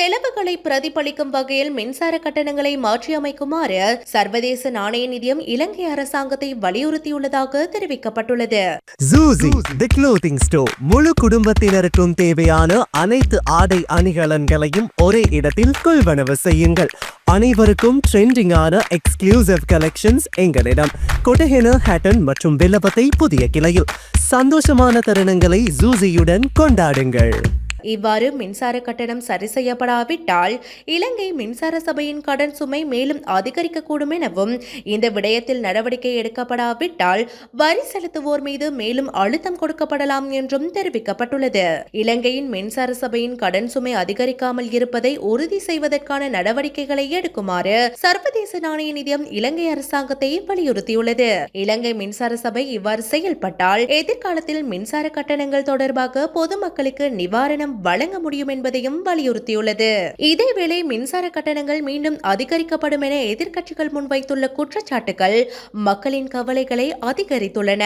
செலவுகளை பிரதிபலிக்கும் வகையில் மின்சார கட்டணங்களை மாற்றியமைக்குமாறு சர்வதேச நாணய நிதியம் இலங்கை அரசாங்கத்தை வலியுறுத்தியுள்ளதாக தெரிவிக்கப்பட்டுள்ளது. ஜூசி தி க்ளோதிங் ஸ்டோர் முழு குடும்பத்தினருக்கும் தேவையான அனைத்து ஆடை அணிகலன்களையும் ஒரே இடத்தில் கொள்வனவு செய்யுங்கள். அனைவருக்கும் ட்ரெண்டிங்கான எக்ஸ்க்ளூசிவ் கலெக்ஷன்ஸ் எங்களிடம். கொட்டஹென ஹேட்டன் மற்றும் வில்லபத்தை புதிய கிளையில். சந்தோஷமான தருணங்களை ஜூசியுடன் கொண்டாடுங்கள். இவ்வாறு மின்சார கட்டணம் சரி செய்யப்படாவிட்டால் இலங்கை மின்சார சபையின் கடன் சுமை மேலும் அதிகரிக்கக்கூடும் எனவும் இந்த விடயத்தில் நடவடிக்கை எடுக்கப்படாவிட்டால் வரி செலுத்துவோர் மீது மேலும் அழுத்தம் கொடுக்கப்படலாம் என்றும் தெரிவிக்கப்பட்டுள்ளது. இலங்கையின் மின்சார சபையின் கடன் சுமை அதிகரிக்காமல் இருப்பதை உறுதி செய்வதற்கான நடவடிக்கைகளை எடுக்குமாறு சர்வதேச நாணய நிதியம் இலங்கை அரசாங்கத்தை வலியுறுத்தியுள்ளது. இலங்கை மின்சார சபை இவ்வாறு செயல்பட்டால் எதிர்காலத்தில் மின்சார கட்டணங்கள் தொடர்பாக பொதுமக்களுக்கு நிவாரணம் வழங்க முடியும் என்பதையும் வலியுறுத்தியுள்ளது. இதேவேளை மின்சார கட்டணங்கள் மீண்டும் அதிகரிக்கப்படும் என எதிர்க்கட்சிகள் முன்வைத்துள்ள குற்றச்சாட்டுகள் மக்களின் கவலைகளை அதிகரித்துள்ளன.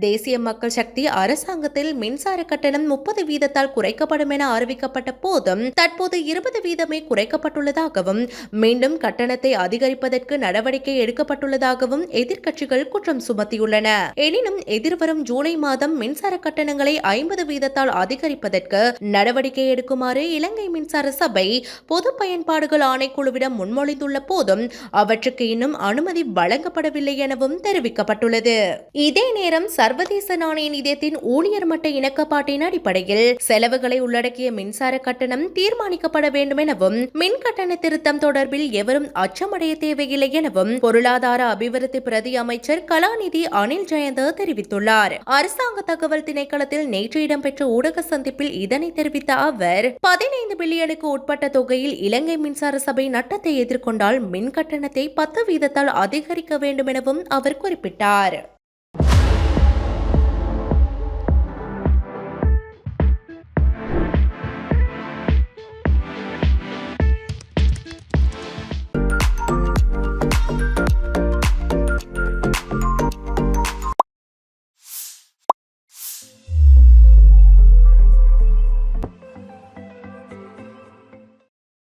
தேசிய மக்கள் சக்தி அரசாங்கத்தில் மின்சார கட்டணம் முப்பது வீதத்தால் குறைக்கப்படும் என அறிவிக்கப்பட்ட போதும் தற்போது இருபது வீதமே குறைக்கப்பட்டுள்ளதாகவும் மீண்டும் கட்டணத்தை அதிகரிப்பதற்கு நடவடிக்கை எடுக்கப்பட்டுள்ளதாகவும் எதிர்க்கட்சிகள் குற்றம் சுமத்தியுள்ளன. எனினும் எதிர்வரும் ஜூலை மாதம் மின்சார கட்டணங்களை ஐம்பது வீதத்தால் அதிகரிப்பதற்கு நடவடிக்கை எடுக்குமாறு இலங்கை மின்சார சபை பொது பயன்பாடுகள் ஆணைக்குழுவிடம் முன்மொழிந்துள்ள போதும் அவற்றுக்கு இன்னும் அனுமதி வழங்கப்படவில்லை எனவும் தெரிவிக்கப்பட்டுள்ளது. இதே நேரம் சர்வதேச நாணய நிதியத்தின் ஊழியர் மட்ட இணக்கப்பாட்டின் அடிப்படையில் செலவுகளை உள்ளடக்கிய மின்சார கட்டணம் தீர்மானிக்கப்பட வேண்டும் எனவும் மின் கட்டண திருத்தம் தொடர்பில் எவரும் அச்சமடைய தேவையில்லை எனவும் பொருளாதார அபிவிருத்தி பிரதி அமைச்சர் கலாநிதி அனில் ஜெயந்த தெரிவித்துள்ளார். அரசாங்க தகவல் திணைக்களத்தில் நேற்று இடம்பெற்ற ஊடக சந்திப்பில் இதனை தெரிவித்த அவர் பதினைந்து பில்லியனுக்கு உட்பட்ட தொகையில் இலங்கை மின்சார சபை நட்டத்தை எதிர்கொண்டால் மின் கட்டணத்தை பத்து வீதத்தால் அதிகரிக்க வேண்டும் எனவும் அவர் குறிப்பிட்டார்.